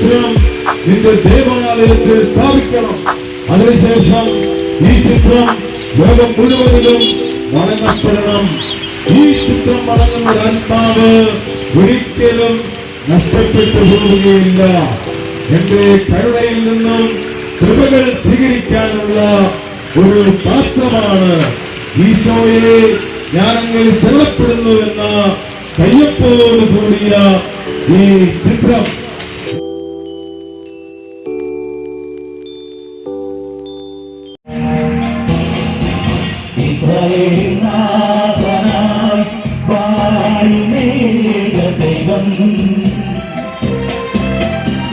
ചിത്രം നിന്റെ ദേവാലയത്തിൽ സ്ഥാപിക്കണം. അതിനുശേഷം ഈ ചിത്രം ലോകം മുഴുവനിലും മടങ്ങപ്പെടണം ഈ ചിത്രം മടങ്ങുന്ന ഒരാത്മാവ് ഒരിക്കലും നഷ്ടപ്പെട്ടു പോവുകയില്ല. എന്റെ കരുണയിൽ നിന്നും കൃപകൾ സ്വീകരിക്കാനുള്ള ഒരു പാത്രമാണ് ഈശോയെ ഞാൻ അങ്ങനെ ശരണപ്പെടുന്നു എന്ന കയ്യപ്പോട് ഈ ചിത്രം.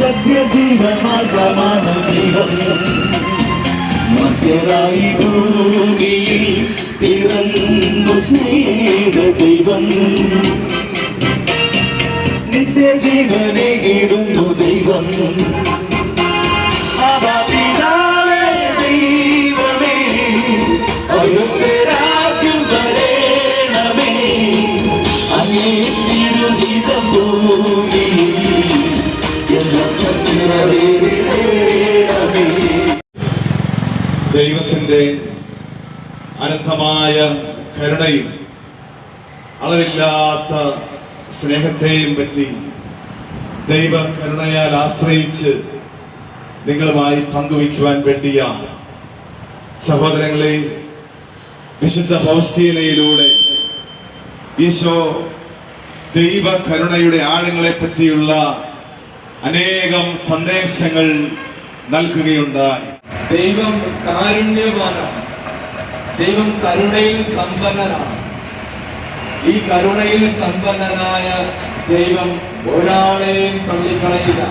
സത്യജീവമാർഗമാണ് ദൈവം. മധ്യരായി ഭൂമിയിൽ പിറന്നു സ്നേഹ ദൈവം. നിത്യജീവനെ ഇടുന്നു ദൈവം. ദൈവത്തിന്റെ അനന്തമായ കരുണയും അളവില്ലാത്ത സ്നേഹത്തെയും പറ്റി ദൈവ കരുണയാൽ ആശ്രയിച്ച് നിങ്ങളുമായി പങ്കുവയ്ക്കുവാൻ വേണ്ടിയ സഹോദരങ്ങളെ വിശുദ്ധ പൗസ്റ്റീനയിലൂടെ ഈശോ ദൈവ കരുണയുടെ ആഴങ്ങളെ പറ്റിയുള്ള അനേകം സന്ദേശങ്ങൾ നൽകുകയുണ്ടായി. ദൈവം കാരുണ്യവാനാണ്. ദൈവം കരുണയിൽ സമ്പന്നനാണ്. ഈ കരുണയിൽ സമ്പന്നനായ ദൈവം ഒരാളെയും തള്ളിക്കളയില്ല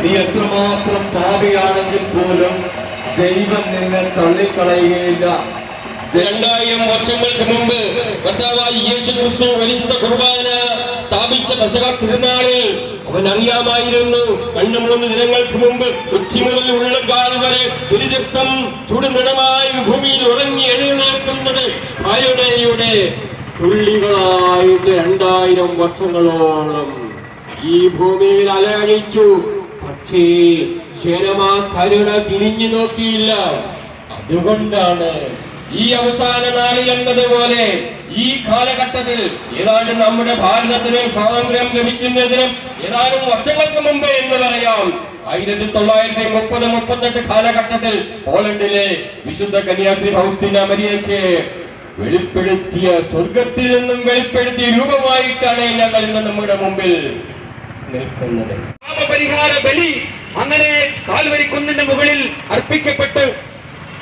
നീ എത്രമാത്രം പാപിയാണെങ്കിൽ പോലും ദൈവം നിന്നെ തള്ളിക്കളയുകയില്ല. രണ്ടായിരം വർഷങ്ങൾക്ക് മുമ്പ് കർത്താവായി യേശു ക്രിസ്തു പരിശുദ്ധ കുർബാന സ്ഥാപിച്ച പെസക തിരുനാളിൽ അവൻ അറിയാമായിരുന്നു രണ്ടു മൂന്ന് ദിനങ്ങൾക്ക് മുമ്പ് ഉച്ചി മുതൽ ഉള്ളക്കാൽ വരെ തിരുരക്തം ചുടുനിടമായി ഭൂമിയിൽ ഉറങ്ങി എഴുന്നേൽക്കുന്നത് കരുണയുടെ തുള്ളികളായിട്ട് രണ്ടായിരം വർഷങ്ങളോളം ഈ ഭൂമിയിൽ അലയടിച്ചു പക്ഷേ ക്ഷേമ കരുണ തിരിഞ്ഞു നോക്കിയില്ല. അതുകൊണ്ടാണ് ഈ അവസാന നാളിൽ എന്നതുപോലെ ഈ കാലഘട്ടത്തിൽ ഏതാണ്ട് നമ്മുടെ ഭാരതത്തിന് സ്വാതന്ത്ര്യം ലഭിക്കുന്നതിനും ഏതാനും വർഷങ്ങൾക്ക് മുമ്പ് എന്ന് പറയാം ആയിരത്തി തൊള്ളായിരത്തി മുപ്പത് മുപ്പത്തെട്ട് കാലഘട്ടത്തിൽ പോളണ്ടിലെ വിശുദ്ധ കന്യാശ്രീ ഫൗസ്തീന മരിയയ്ക്ക് വെളിപ്പെടുത്തിയ സ്വർഗത്തിൽ നിന്നും വെളിപ്പെടുത്തിയ രൂപമായിട്ടാണ് ഞങ്ങൾ ഇന്ന് നമ്മുടെ മുമ്പിൽ നിൽക്കുന്നത്. ബലി അങ്ങനെ കാൽവരി കുന്നിന്റെ മുകളിൽ അർപ്പിക്കപ്പെട്ടു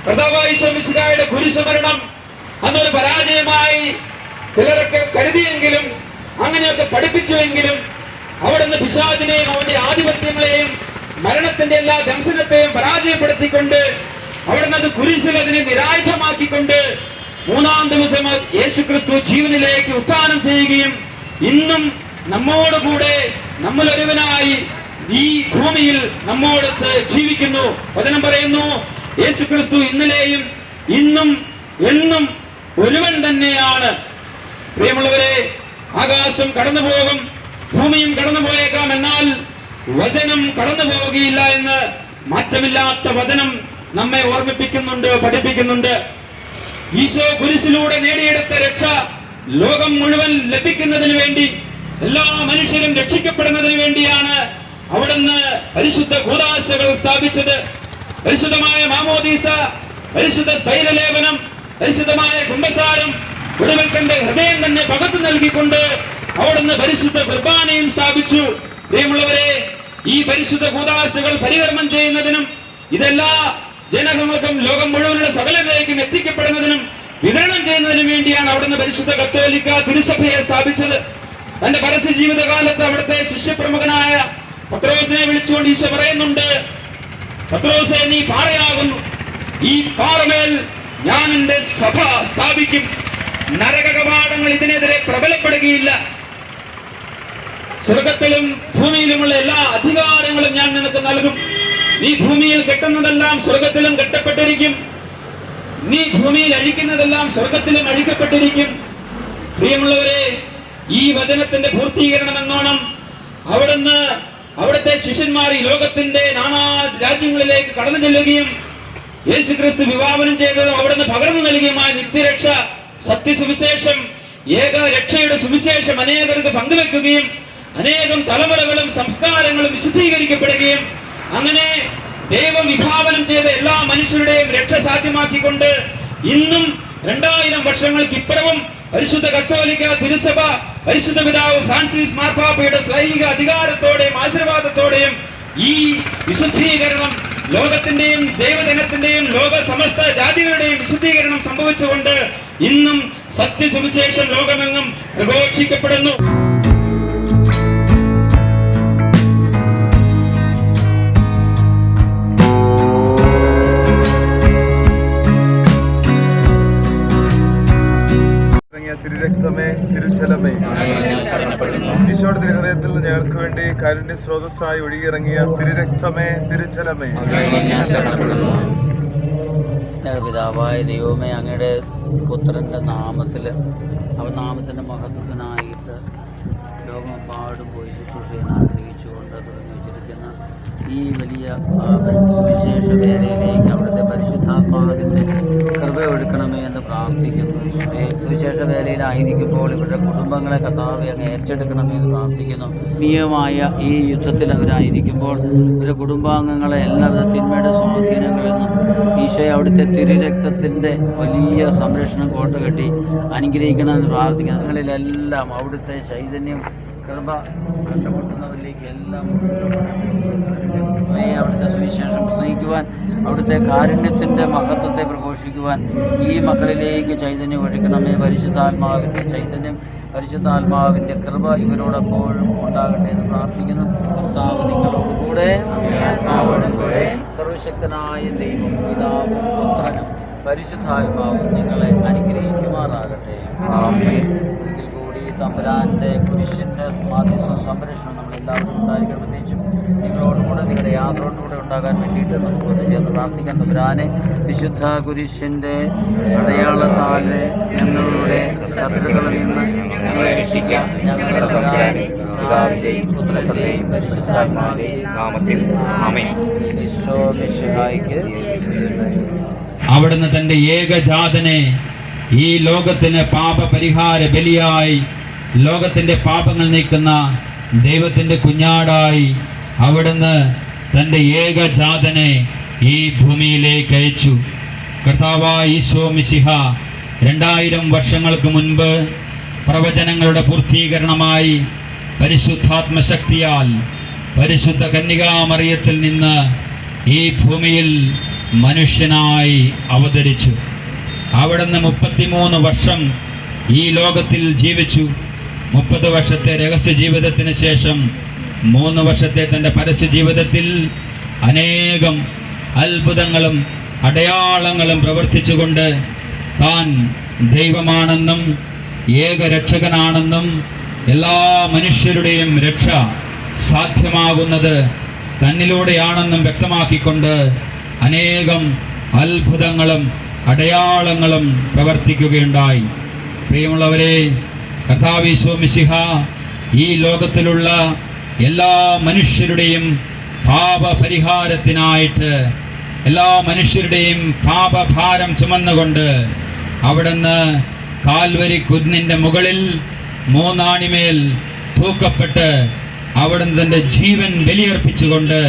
കർത്താവായിശ്വമിശിഹായുടെ ഗുരുസ്മരണം അന്നൊരു പരാജയമായി ചിലരൊക്കെ കരുതിയെങ്കിലും അങ്ങനെയൊക്കെ പഠിപ്പിച്ചുവെങ്കിലും അവിടുന്ന് പിശാചിനെയും അവന്റെ ആധിപത്യങ്ങളെയും മരണത്തിന്റെ എല്ലാ ദംശനത്തെയും പരാജയപ്പെടുത്തിക്കൊണ്ട് അവിടുന്ന് അത് കുരിശിൽ അതിനെ നിരായുധമാക്കിക്കൊണ്ട് മൂന്നാം ദിവസം യേശു ക്രിസ്തു ജീവനിലേക്ക് ഉത്ഥാനം ചെയ്യുകയും ഇന്നും നമ്മോടുകൂടെ നമ്മളൊരുവനായി ഈ ഭൂമിയിൽ നമ്മോടൊത്ത് ജീവിക്കുന്നു. വചനം പറയുന്നു യേശു ക്രിസ്തു ഇന്നലെയും ഇന്നും എന്നും ഒരുവൻ തന്നെയാണ്. പ്രിയമുള്ളവരെ ആകാശം കടന്നു പോകും ഭൂമിയും കടന്നു പോയേക്കാം എന്നാൽ വചനം കടന്നു പോവുകയില്ല എന്ന് മാറ്റമില്ലാത്ത വചനം നമ്മെ ഓർമ്മിപ്പിക്കുന്നുണ്ട് പഠിപ്പിക്കുന്നുണ്ട്. ഈശോ കുരിശിലൂടെ നേടിയെടുത്ത രക്ഷ ലോകം മുഴുവൻ ലഭിക്കുന്നതിന് വേണ്ടി എല്ലാ മനുഷ്യരും രക്ഷിക്കപ്പെടുന്നതിന് വേണ്ടിയാണ് അവിടുന്ന് പരിശുദ്ധ കൂതാശകൾ സ്ഥാപിച്ചത്. പരിശുദ്ധമായ മാമോദീസ പരിശുദ്ധ സ്ഥൈര്യലേപനം പരിശുദ്ധമായ കുംഭസാരം ഒടുവിൽ ഹൃദയം തന്നെ പകത്ത് നൽകിക്കൊണ്ട് അവിടുന്ന് പരിശുദ്ധ കുർബാനയും സ്ഥാപിച്ചു. പ്രിയമുള്ളവരെ ഈ പരിശുദ്ധ കൂതാശകൾ പരികർമ്മം ചെയ്യുന്നതിനും ഇതെല്ലാ ജനങ്ങൾക്കും ലോകം മുഴുവനുള്ള സകലരിലേക്കും എത്തിക്കപ്പെടുന്നതിനും വിതരണം ചെയ്യുന്നതിനും വേണ്ടിയാണ് അവിടുന്ന് പരിശുദ്ധ കത്തോലിക്ക തിരുസഭയെ സ്ഥാപിച്ചത്. തന്റെ പരസ്യ ജീവിതകാലത്ത് അവിടുത്തെ ശിഷ്യപ്രമുഖനായ പത്രോസിനെ വിളിച്ചുകൊണ്ട് ഈശോ പറയുന്നുണ്ട് പത്രോസെ നീ പാറയാകുന്നു. ഈ പാറമേൽ ഞാൻ എന്റെ സഭ സ്ഥാപിക്കും. നരക കവാടങ്ങൾ ഇതിനെതിരെ പ്രബലപ്പെടുകയില്ല. സ്വർഗത്തിലും ഭൂമിയിലുമുള്ള എല്ലാ അധികാരങ്ങളും ഞാൻ നിനക്ക് നൽകും. നീ ഭൂമിയിൽ കെട്ടുന്നതെല്ലാം സ്വർഗത്തിലും കെട്ടപ്പെട്ടിരിക്കും. നീ ഭൂമിയിൽ അഴിക്കുന്നതെല്ലാം സ്വർഗത്തിലും അഴിക്കപ്പെട്ടിരിക്കും. പ്രിയമുള്ളവരെ ഈ വചനത്തിന്റെ പൂർത്തീകരണം എന്നോണം അവിടുന്ന് അവിടുത്തെ ശിഷ്യന്മാർ ഈ ലോകത്തിന്റെ നാനാ രാജ്യങ്ങളിലേക്ക് കടന്നു ചെല്ലുകയും യേശു ക്രിസ്തു വിവാഹനം ചെയ്തതും അവിടുന്ന് പകർന്നു നൽകിയുമായ നിത്യരക്ഷ സത്യസുവിശേഷം ഏക രക്ഷയുടെ സുവിശേഷം അനേകർക്ക് പങ്കുവെക്കുകയും അനേകം തലമുറകളും സംസ്കാരങ്ങളും വിശുദ്ധീകരിക്കപ്പെടുകയും അങ്ങനെ ദൈവം വിഭാവനം ചെയ്ത എല്ലാ മനുഷ്യരുടെയും രക്ഷ സാധ്യമാക്കിക്കൊണ്ട് ഇന്നും രണ്ടായിരം വർഷങ്ങൾക്ക് ഇപ്പുറവും പരിശുദ്ധ കത്തോലിക്ക തിരുസഭ പരിശുദ്ധ പിതാവ് ഫ്രാൻസിസ് മാർപ്പാപ്പയുടെ സ്ലൈഹിക അധികാരത്തോടെയും ആശീർവാദത്തോടെയും ഈ വിശുദ്ധീകരണം ലോകത്തിന്റെയും ദൈവജനത്തിന്റെയും ലോക സമസ്ത ജാതികളുടെയും വിശുദ്ധീകരണം സംഭവിച്ചുകൊണ്ട് ഇന്നും സത്യസുവിശേഷം ലോകമെന്നും പ്രഘോഷിക്കപ്പെടുന്നു. ഈശോയുടെ ഹൃദയത്തിൽ ഞങ്ങൾക്ക് വേണ്ടി കാരുണ്യ സ്രോതസ്സായി ഒഴുകിയിറങ്ങിയ തിരുരക്തമേ തിരുച്ചലമേ സ്നേഹപിതാവായ ദൈവമേ അങ്ങയുടെ പുത്രന്റെ നാമത്തിൽ അവ നാമത്തിന്റെ മഹത്വത്തിനായിട്ട് ലോകമെമ്പാടും പോയി ശുശ്രൂഷ ചെയ്യാൻ ആഗ്രഹിച്ചുകൊണ്ട് തുടങ്ങി വെച്ചിരിക്കുന്ന ഈ വലിയ സുവിശേഷ വേലയിലേക്ക് അവിടുത്തെ പരിശുദ്ധാത്മാവിന്റെ സുവിശേഷ വേലയിലായിരിക്കുമ്പോൾ ഇവരുടെ കുടുംബങ്ങളെ കർത്താവെ അങ്ങ് ഏറ്റെടുക്കണമെന്ന് പ്രാർത്ഥിക്കുന്നു. ആത്മീയമായ ഈ യുദ്ധത്തിൽ അവരായിരിക്കുമ്പോൾ ഇവരുടെ കുടുംബാംഗങ്ങളെ എല്ലാവിധ തിന്മയുടെ സ്വാധീനങ്ങളിൽ നിന്നും ഈശോയെ അവിടുത്തെ തിരുരക്തത്തിന്റെ വലിയ സംരക്ഷണം കോട്ട കെട്ടി അനുഗ്രഹിക്കണമെന്ന് പ്രാർത്ഥിക്കുന്നു. നിങ്ങളിലെല്ലാം അവിടുത്തെ ചൈതന്യം കൃപ കണ്ടുമുട്ടുന്നവരിലേക്ക് എല്ലാം അവിടുത്തെ സുവിശേഷം പ്രസംഗിക്കുവാൻ അവിടുത്തെ കാരുണ്യത്തിന്റെ മഹത്വത്തെ പ്രഘോഷിക്കുവാൻ ഈ മക്കളിലേക്ക് ചൈതന്യം ഒഴിക്കണമേ പരിശുദ്ധാത്മാവിന്റെ ചൈതന്യം പരിശുദ്ധാത്മാവിന്റെ കൃപ ഇവരോടെപ്പോഴും ഉണ്ടാകട്ടെ എന്ന് പ്രാർത്ഥിക്കുന്നു. കർത്താവ് നിങ്ങളോടുകൂടെ സർവശക്തനായ ദൈവം പിതാവും പുത്രനും പരിശുദ്ധാത്മാവും നിങ്ങളെ അനുഗ്രഹിക്കുമാറാകട്ടെ. ഒരിക്കൽ കൂടി തമ്പുരാന്റെ കുരിശിന്റെ മാധ്യസ്ഥം സംരക്ഷണം നമ്മളെല്ലാവരും ഉണ്ടായിരിക്കണം പ്രത്യേകിച്ചും നിങ്ങളോടുകൂടെ നിങ്ങളുടെ യാത്രയോടുകൂടെ ഉണ്ടാകാൻ വേണ്ടിയിട്ട് നമുക്ക് ഒന്ന് ചേർന്ന് പ്രാർത്ഥിക്കാം. തമ്പുരാനെ വിശുദ്ധ കുരിശിന്റെ അടയാളത്താലെ ഞങ്ങളുടെ ശത്രുക്കളിൽ നിന്ന് ഞങ്ങളെ രക്ഷിക്കാം. ഞങ്ങളുടെ മിശിഹായിക്ക് അവിടുന്ന് തന്റെ ഏകജാതനെ ഈ ലോകത്തിന് പാപപരിഹാര ബലിയായി ലോകത്തിന്റെ പാപങ്ങൾ നീക്കുന്ന ദൈവത്തിന്റെ കുഞ്ഞാടായി അവിടുന്ന് തന്റെ ഏകജാതനെ ഈ ഭൂമിയിലേക്ക് അയച്ചു. കർത്താവായ ഈശോ മിശിഹ രണ്ടായിരം വർഷങ്ങൾക്ക് മുൻപ് പ്രവചനങ്ങളുടെ പൂർത്തീകരണമായി പരിശുദ്ധാത്മശക്തിയാൽ പരിശുദ്ധ കന്യകാമറിയത്തിൽ നിന്ന് ഈ ഭൂമിയിൽ മനുഷ്യനായി അവതരിച്ചു. അവിടുന്ന് മുപ്പത്തിമൂന്ന് വർഷം ഈ ലോകത്തിൽ ജീവിച്ചു. മുപ്പത് വർഷത്തെ രഹസ്യ ജീവിതത്തിന് ശേഷം മൂന്ന് വർഷത്തെ തന്റെ പരസ്യ ജീവിതത്തിൽ അനേകം അത്ഭുതങ്ങളും അടയാളങ്ങളും പ്രവർത്തിച്ചുകൊണ്ട് താൻ ദൈവമാണെന്നും ഏകരക്ഷകനാണെന്നും എല്ലാ മനുഷ്യരുടെയും രക്ഷ സാധ്യമാകുന്നത് തന്നിലൂടെയാണെന്നും വ്യക്തമാക്കിക്കൊണ്ട് അനേകം അത്ഭുതങ്ങളും അടയാളങ്ങളും പ്രവർത്തിക്കുകയുണ്ടായി. പ്രിയമുള്ളവരെ കഥാവിശ്വമിശിഹ ഈ ലോകത്തിലുള്ള എല്ലാ മനുഷ്യരുടെയും പാപപരിഹാരത്തിനായിട്ട് എല്ലാ മനുഷ്യരുടെയും പാപഭാരം ചുമന്നുകൊണ്ട് അവിടുന്ന് കാൽവരി കുന്നിന്റെ മുകളിൽ മൂന്നാണിമേൽ തൂക്കപ്പെട്ട് അവിടുന്ന് തന്റെ ജീവൻ ബലിയർപ്പിച്ചുകൊണ്ട്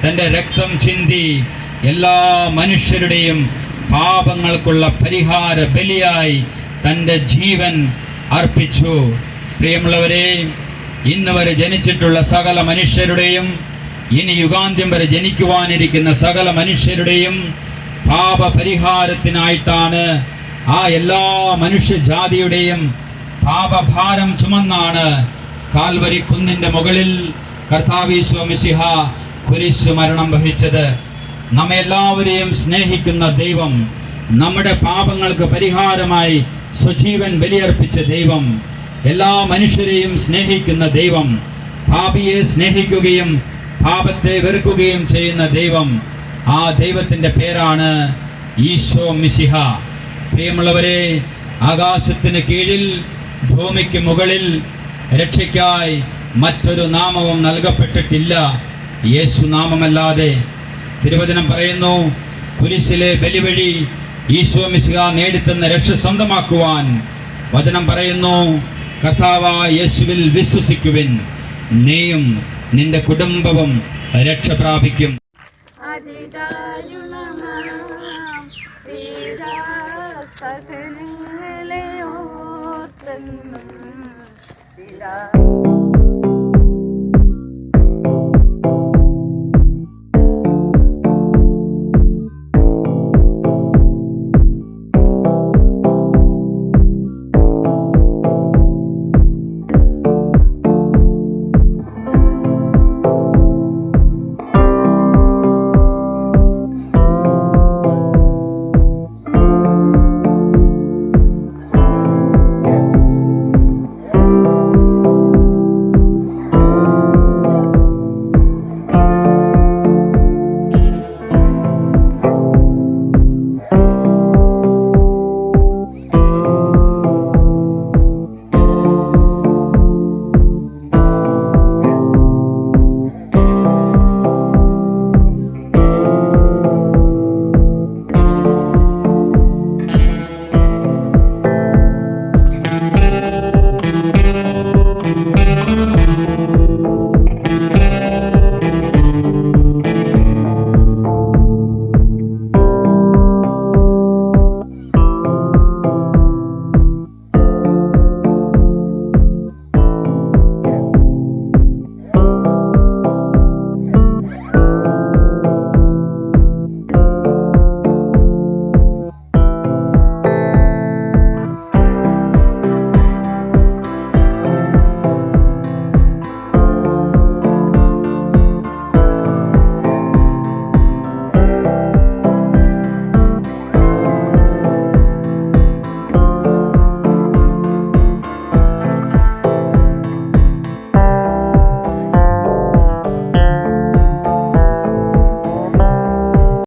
തന്റെ രക്തം ചിന്തി എല്ലാ മനുഷ്യരുടെയും പാപങ്ങൾക്കുള്ള പരിഹാര ബലിയായി തന്റെ ജീവൻ അർപ്പിച്ചു. പ്രിയമുള്ളവരെ ഇന്ന് വരെ ജനിച്ചിട്ടുള്ള സകല മനുഷ്യരുടെയും ഇനി യുഗാന്ത്യം വരെ ജനിക്കുവാനിരിക്കുന്ന സകല മനുഷ്യരുടെയും പാപപരിഹാരത്തിനായിട്ടാണ് ആ എല്ലാ മനുഷ്യജാതിയുടെയും പാപഭാരം ചുമന്നാണ് കാൽവരി കുന്നിന്റെ മുകളിൽ കർത്താവീശ്വ മിശിഹ കുരിശു മരണം വഹിച്ചത്. നമ്മെ എല്ലാവരെയും സ്നേഹിക്കുന്ന ദൈവം നമ്മുടെ പാപങ്ങൾക്ക് പരിഹാരമായി സ്വജീവൻ ബലിയർപ്പിച്ച ദൈവം എല്ലാ മനുഷ്യരെയും സ്നേഹിക്കുന്ന ദൈവം പാപിയെ സ്നേഹിക്കുകയും പാപത്തെ വെറുക്കുകയും ചെയ്യുന്ന ദൈവം ആ ദൈവത്തിന്റെ പേരാണ് ഈശോ മിശിഹ. പ്രിയമുള്ളവരെ ആകാശത്തിന് കീഴിൽ ഭൂമിക്ക് മുകളിൽ രക്ഷയ്ക്കായി മറ്റൊരു നാമവും നൽകപ്പെട്ടിട്ടില്ല. യേശു നാമമല്ലാതെ. തിരുവചനം പറയുന്നു കുരിശിലെ ബലിവഴി ഈശോ മിശിഹ നേടിത്തന്ന രക്ഷ സ്വന്തമാക്കുവാൻ. വചനം പറയുന്നു കർത്താവായ യേശുവിൽ വിശ്വസിക്കുവിൻ. നീയും നിന്റെ കുടുംബവും രക്ഷ പ്രാപിക്കും. Thank you.